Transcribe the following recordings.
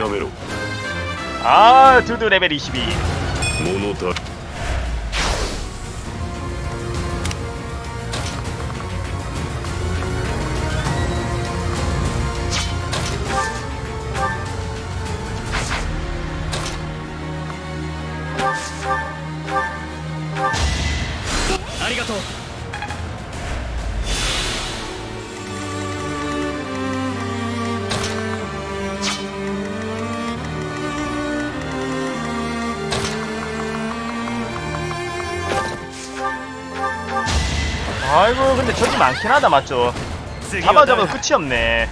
諦めろああトゥドゥレベル22物足 많긴 하다 맞죠? 잡아 잡아 끝이 없네.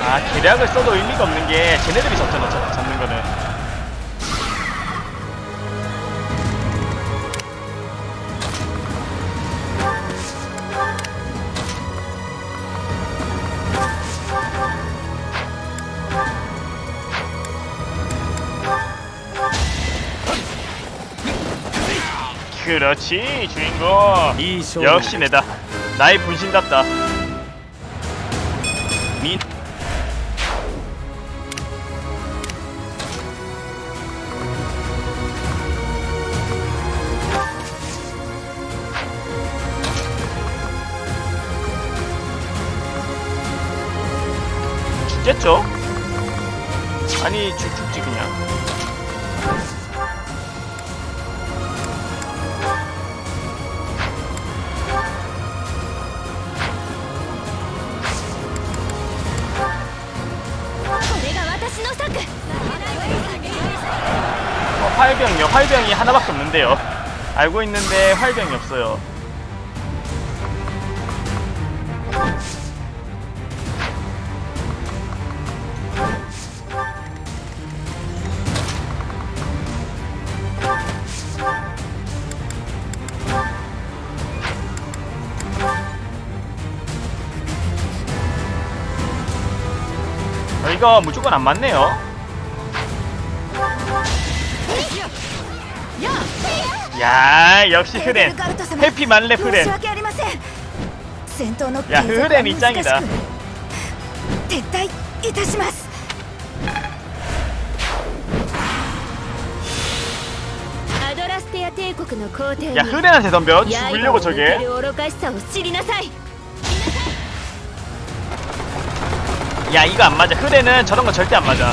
아 계략을 써도 의미가 없는 게 쟤네들이 잡잖아 잡는 거는 그렇지 주인공. 이소 역시 내다. 나의 분신답다. 민. 죽겠죠? 아니 죽, 죽지 그냥. 활병이 하나밖에 없는데요. 알고 있는데 활병이 없어요. 어, 이거 무조건 안 맞네요 야 역시 그 흐렌. 해피 만렙 흐렌. 야 흐렌 입장이다. 야 흐렌한테 덤벼. 죽으려고 저게. 야 이거 안 맞아. 흐렌은 저런 거 절대 안 맞아.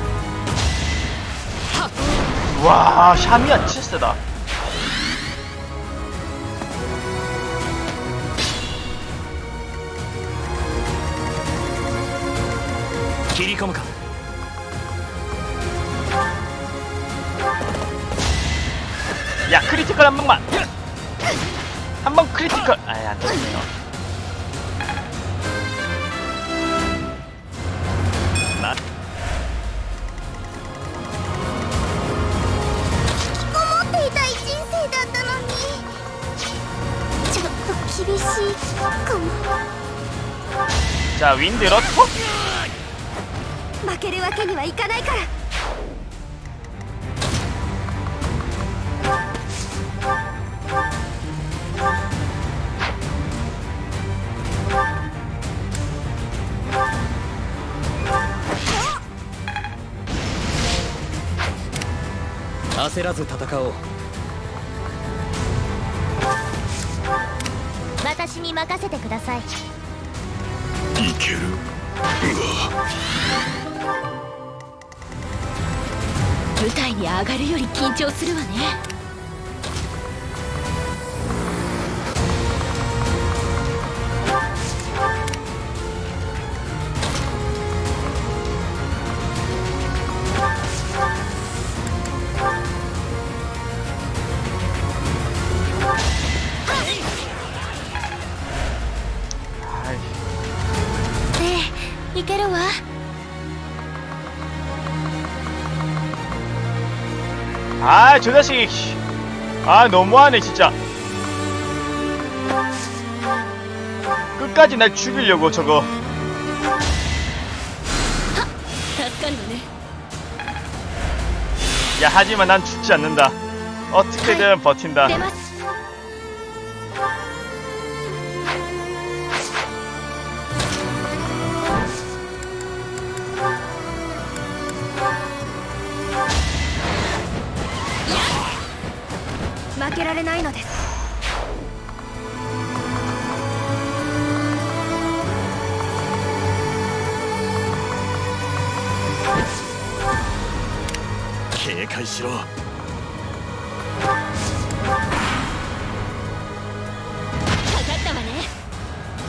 와 샤미야 진짜 세다. 기리검가 야 크리티컬 한 번만. 한 번 크리티컬. 아야 안되네요. ウィンロット。負けるわけにはいかないから。焦らず戦おう。私に任せてください。ける舞台に上がるより緊張するわね。 아, 저 자식이. 아, 너무하네, 진짜. 끝까지 날 죽이려고, 저거. 야, 하지만 난 죽지 않는다. 어떻게든 버틴다.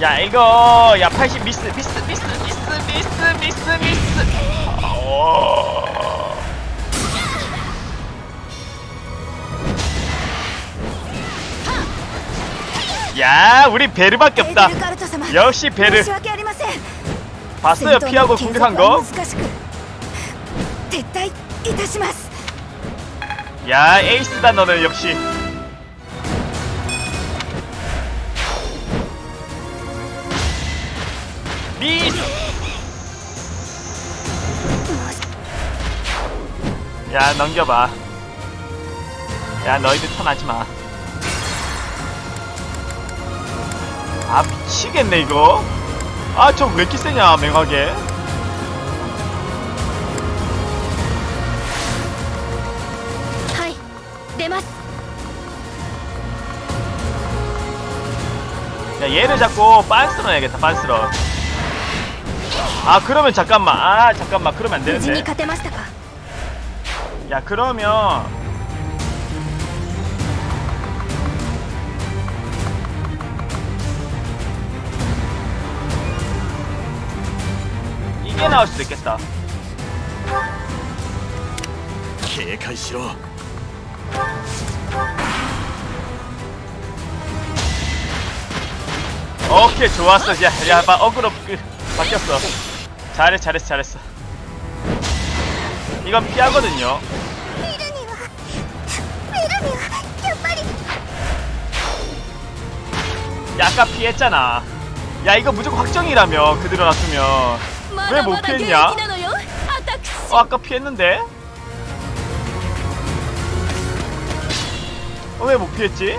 야 이거 야 80 미스 미스 미스 미스 미스 미스 미스. 어... 야 우리 베르밖에 없다. 역시 베르. 봤어요 피하고 공격한 거? 야 에이스다 너는 역시. 미주. 야 넘겨봐. 야 너희들 턴하지 마. 아 미치겠네 이거. 아저왜 이렇게 세냐 맹하게. 하이, 맛. 야, 얘를 잡고 빤스러 해야겠다 빤스러 아 그러면 잠깐만 아 잠깐만 그러면 안 無事に 되는데 勝てましたか 야 그러면 이게 나올 수도 있겠다 警戒しろ 오케이 좋았어 야야 봐 어그로 그, 바뀌었어 잘했 잘했어 잘했어. 이건 피하거든요. 야 아까 피했잖아. 야 이거 무조건 확정이라며 그대로 놨으면. 왜 못 피했냐? 어 아까 피했는데? 어, 왜 못 피했지?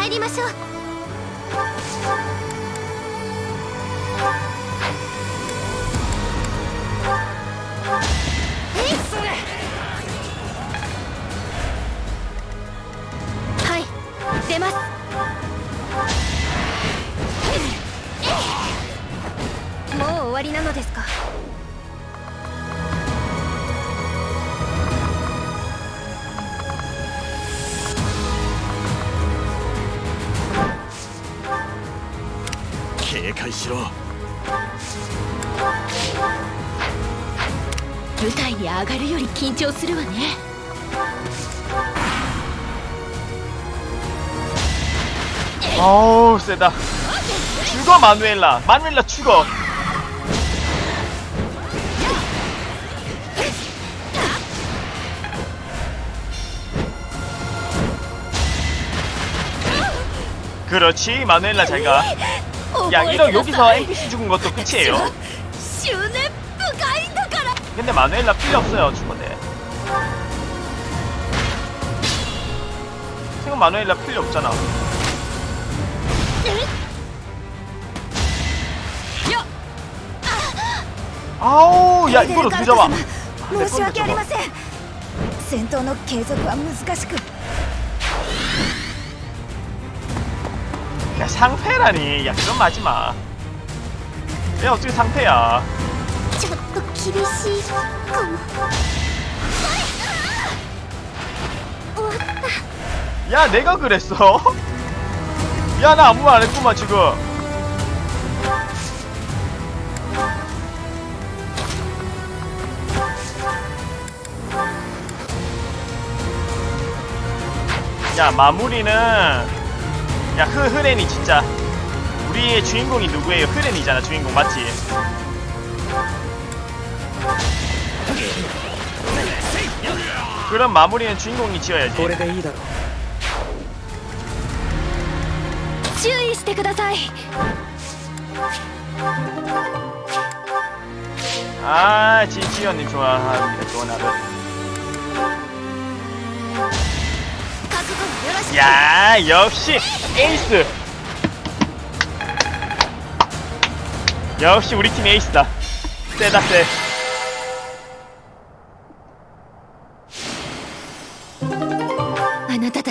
参りましょう。 緊張するわね 어우 세다 죽어 마누엘라 마누엘라 죽어 그렇지 마누엘라 잘가 야 이러 여기서 NPC 죽은 것도 끝이에요 執念深いんだから 근데 마누엘라 필요 없어요 죽어대 지금 마누엘라 필요 없잖아 아우 야 이걸 어떻게 잡아 申し訳ありません戦闘の継続は難しく 야 상패라니 야 그건 마지마 야 어떻게 상패야 ちょっと 厳しいかも 야 내가 그랬어? 야 나 아무 말 안 했구만 지금 야 마무리는 야 흐, 흐렌이 진짜 우리의 주인공이 누구예요? 흐렌이잖아 주인공 맞지? 그럼 마무리는 주인공이 지어야지 これでいいだろう注意してください 아 진치현님 좋아합니다 좋아하는 覚悟よろしく 야 역시 에이스 역시 우리 팀 에이스다 세다 세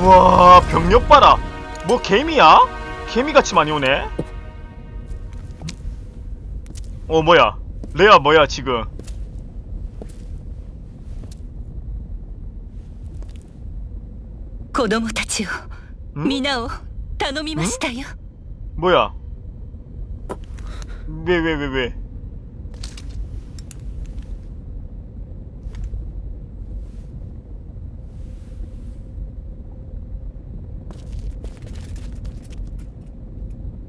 우와 병력 봐라. 뭐 개미야? 개미같이 많이 오네. 어 뭐야? 레아 뭐야 지금? 고노모타치요 미나오 다노미마시다요 뭐야? 왜 왜, 왜, 왜.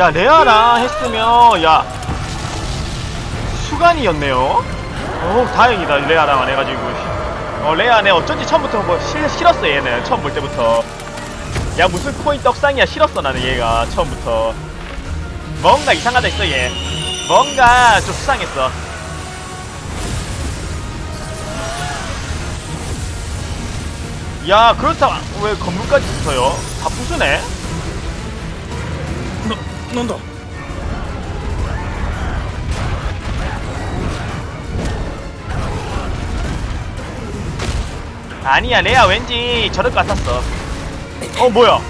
야 레아랑 했으면 야. 수간이었네요. 어 다행이다 레아랑 안 해가지고. 어 레아 내 어쩐지 처음부터 뭐 싫, 싫었어 얘는 처음 볼 때부터. 야 무슨 코인 떡상이야. 싫었어 나는 얘가 처음부터. 뭔가 이상하다 했어 얘. 뭔가 좀 수상했어. 야 그렇다. 왜 건물까지 붙어요? 다 부수네 난다. 아니야 레아 왠지 저럴 것 같았어 어 뭐야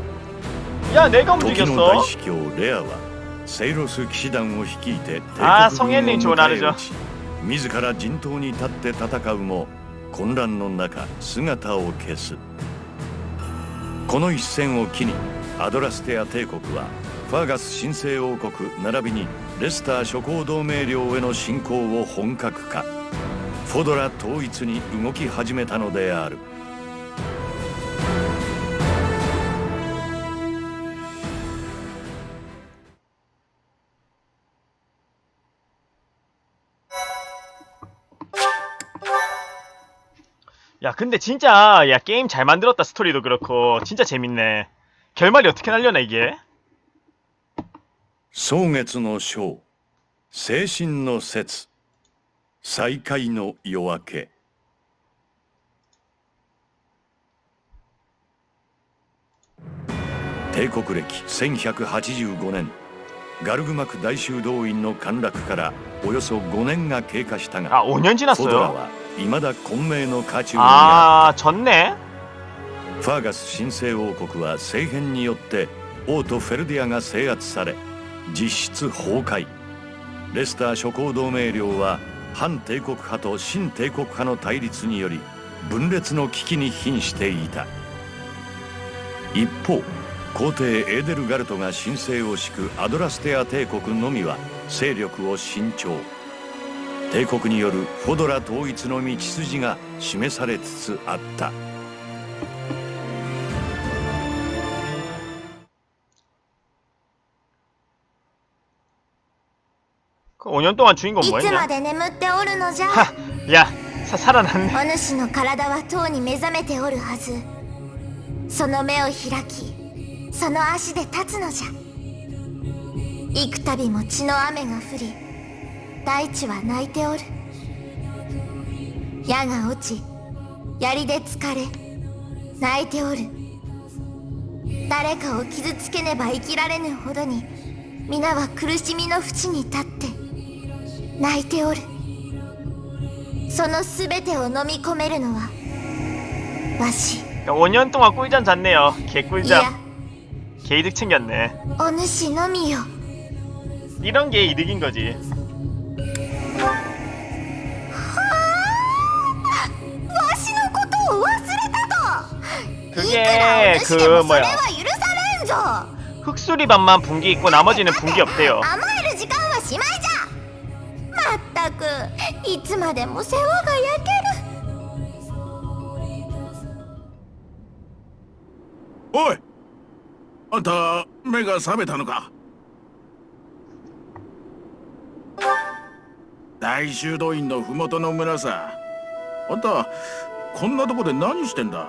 야 내가 時の 움직였어 大司教レアはセイロス騎士団を率いてあー帝ソンエンリン国軍を長なるじゃん迎え撃ち自ら陣頭に立って戦うも混乱の中姿を消すこの一戦を機にアドラステア帝国はファーガス神聖王国並びにレスター諸侯同盟領への侵攻を本格化フォドラ統一に動き始めたのである 야 근데 진짜 야 게임 잘 만들었다 스토리도 그렇고 진짜 재밌네 결말이 어떻게 날려나 이게 蒼月の章精神の節再会の夜明け帝国歴1185年ガルグマク大修道院の陥落からおよそ5年が経過したが 아 5년 フォドラ 지났어요 は 未だ混迷の渦中にあ 아 졌네 るファーガス神聖王国は政変によって王都フェルディアが制圧され実質崩壊レスター諸侯同盟領は反帝国派と新帝国派の対立により分裂の危機に瀕していた一方皇帝エーデルガルトが神聖を敷くアドラステア帝国のみは勢力を伸長 帝国によるフォドラ統一の道筋が示されつつあった 그 5년 동안 주인공 いつ 뭐했냐 まで眠っておるのじゃ 야 사, 살아났네 お主の体はとうに目覚めておるはずその目を開きその足で立つのじゃ幾度も血の雨が降り 大地は泣いておる矢が落ち槍で疲れ泣いておる誰かを傷つけねば生きられぬほどに皆は苦しみの淵に立って泣いておるその全てを飲み込めるのはわし 5년 동안 꿀잠 잤네요 い 개꿀잠 や 개이득 챙겼네 お主のみよ 이런 게 이득인 거지 그게 お主でも 그 それ 뭐야 は許されんぞ 흑수리반만 분기 있고 나머지는 분기 없대요 甘える時間はしまいじゃまったくいつまでも世話が焼けおいあんた目が覚めたのか大修道院の麓の村さあんたこんなとこで何してんだ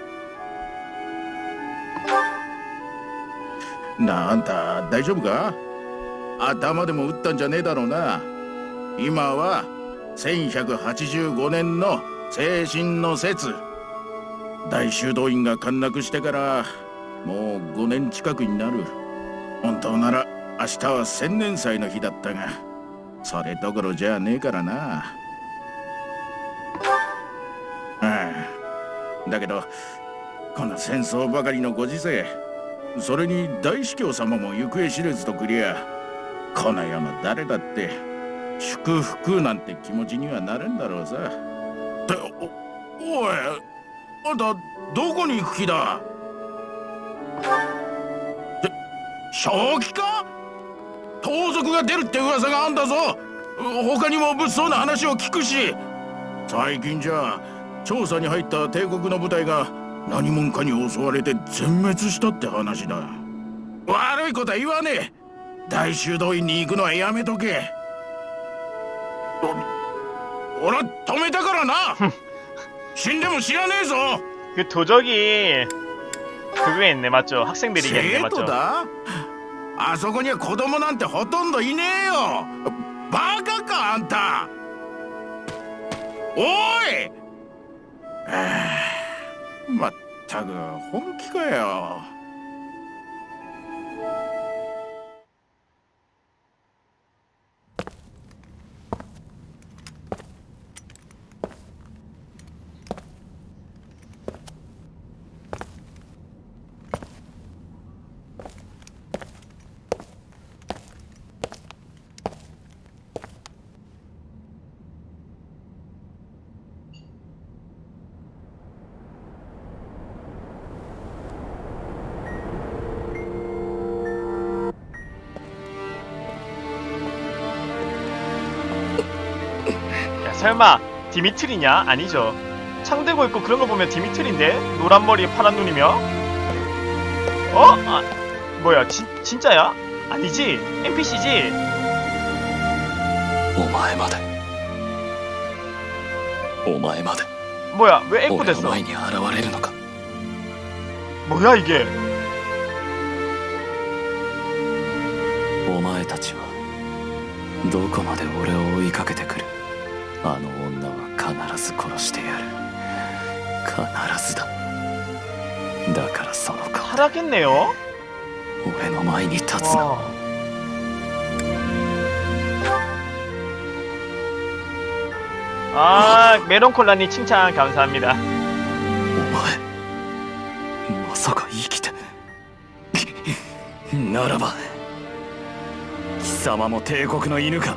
なああんた大丈夫か？頭でも打ったんじゃねえだろうな。今は1185年の精神の説大修道院が陥落してからもう5年近くになる。本当なら明日は千年祭の日だったがそれどころじゃねえからな。ああだけどこの戦争ばかりのご時世それに大司教様も行方知れずとくりゃこの世の誰だって祝福なんて気持ちにはなるんだろうさ。っておおいあんたどこに行く気だ？正気か？盗賊が出るって噂があんだぞ。他にも物騒な話を聞くし。最近じゃ調査に入った帝国の部隊が何者かに襲われて全滅したって話だ悪いことは言わねえ大修道院に行くのはやめとけお俺は止めたからな死んでも知らねえぞ 그 도적이 그거에 있네 맞죠? 학생들이겠네 生徒 맞죠? だあそこには子供なんてほとんどいねえよバカかあんたおいああ まったく本気かよ。 설마 디미트리냐? 아니죠. 창 들고 있고 그런 거 보면 디미트리인데? 노란 머리 파란 눈이며? 어? 아, 뭐야 진, 진짜야? 아니지? NPC지? お前までお前まで 뭐야 왜 에코 俺の 됐어? 前に現れるのか 뭐야 이게? お前たちはどこまで俺を追いかけてくる あの女は必ず殺してやる必ずだだからその顔で 하라겠네요? 俺の前に立つな 와. 아 메론콜라님 칭찬 감사합니다 お前まさか生きてならば貴様も帝国の犬か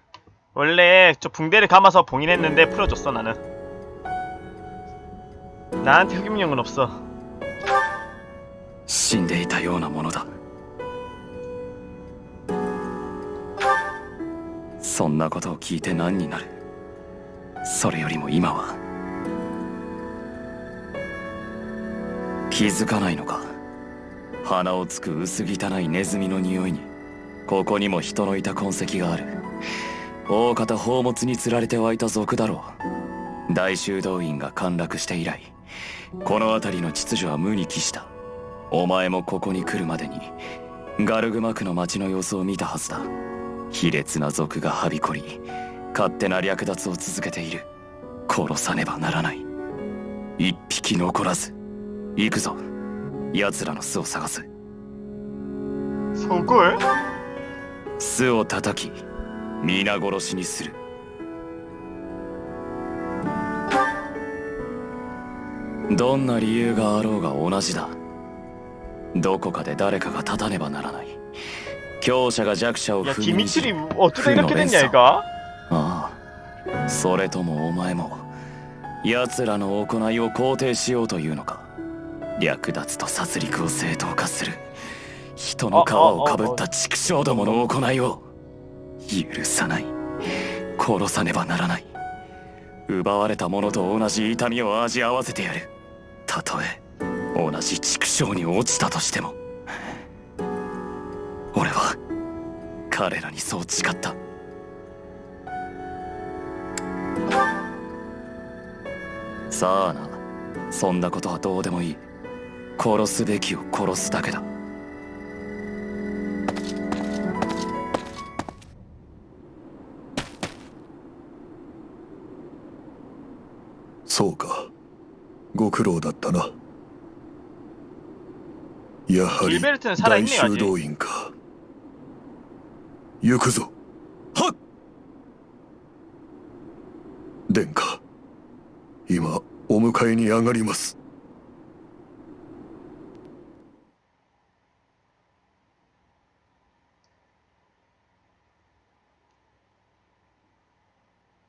원래 저 붕대를 감아서 봉인했는데 풀어줬어 나는 나한테 흑영형은 없어 死んでいたようなものだそんなことを聞いて何になるそれよりも今は気づかないのか鼻をつく薄汚いネズミの匂いにここにも人のいた痕跡がある 大方宝物に釣られて湧いた賊だろう。大修道院が陥落して以来この辺りの秩序は無に帰した。お前もここに来るまでにガルグマクの町の様子を見たはずだ。卑劣な族がはびこり勝手な略奪を続けている。殺さねばならない。一匹残らず行くぞ。奴らの巣を探す。속 을? 巣を叩き皆殺しにするどんな理由があろうが同じだどこかで誰かが立たねばならない強者が弱者を 야 踏みにじ 디미트리 어떻게 이렇게 됐냐 이거? ああそれともお前も奴らの行いを肯定しようというのか略奪と殺戮を正当化する人の皮をかぶった畜生どもの行いを 許さない。殺さねばならない。奪われたものと同じ痛みを味合わせてやる。たとえ同じ畜生に落ちたとしても。俺は彼らにそう誓った。さあな。そんなことはどうでもいい。殺すべきを殺すだけだ。ご苦労だったな。やはり大修道院か。行くぞ。はっ！殿下今お迎えに上がります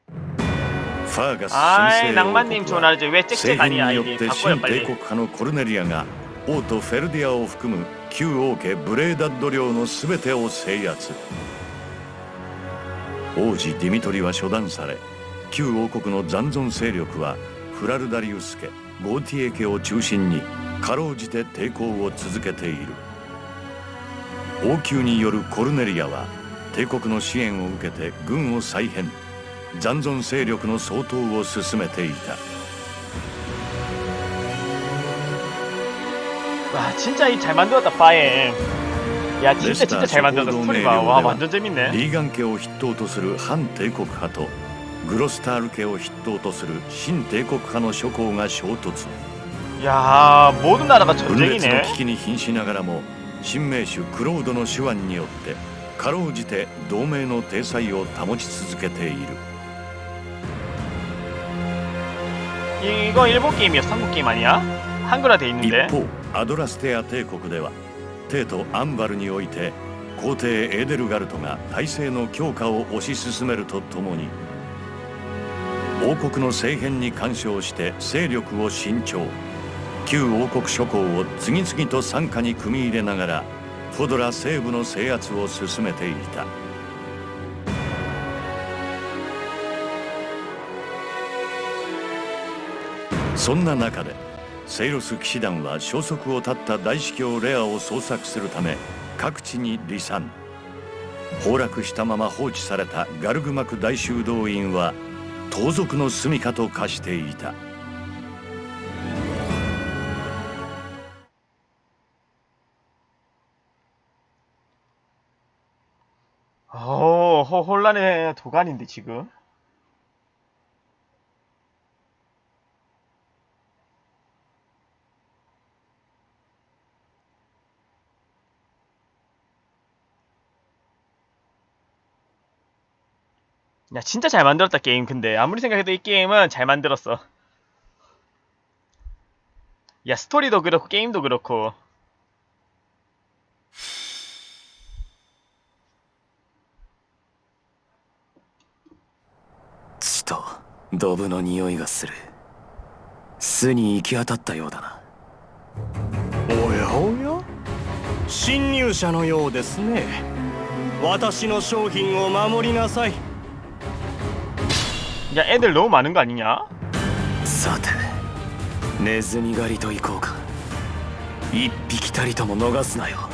ファーガス 아이 神聖 낭만님 王 좋은 国は 알지 왜 政 짹짹 変 아니야 によっ 이게 て 바꿔요 新帝 빨리 国派のコルネリアが王とフェルディアを含む旧王家ブレーダッド領の全てを制圧王子ディミトリは処断され旧王国の残存勢力はフラルダリウス家ゴーティエ家を中心にかろうじて抵抗を続けている王宮によるコルネリアは帝国の支援を受けて軍を再編 残存勢力の掃討を進めていた 와 진짜 이 잘 만들었다 파엠 야 진짜 진짜 잘 만들었다 스토리가 와 완전 재밌네 リーガン家を筆頭とする反帝国派とグロスタール家を筆頭とする新帝国派の諸侯が衝突 야 모든 나라가 分裂の 전쟁이네 危機に瀕しながらも新名手クロードの手腕によってかろうじて同盟の体裁を保ち続けている 이거 일본 게임이야 한국 게임 아니야? 한글화 돼 一 있는데 方アドラステア帝国では帝都アンバルにおいて皇帝エーデルガルトが体制の強化を推し進めるとともに王国の政変に干渉して勢力を伸長旧王国諸侯を次々と傘下に組み入れながらフォドラ西部の制圧を進めていた そんな中でセイロス騎士団は消息を絶った大司教レアを捜索するため各地に離散崩落したまま放置されたガルグマク大修道院は盗賊の住処と化していた 어 호- 혼란의 도가니인데 지금 야 진짜 잘 만들었다 게임 근데 아무리 생각해도 이 게임은 잘 만들었어 야 스토리도 그렇고 게임도 그렇고 血とドブの匂いがする巣に行き当たったようだなおやおや侵入者のようですね私の商品を守りなさい 야 애들 너무 많은 거 아니냐? さてネズミ狩りと行こうか一匹たりとも逃すなよ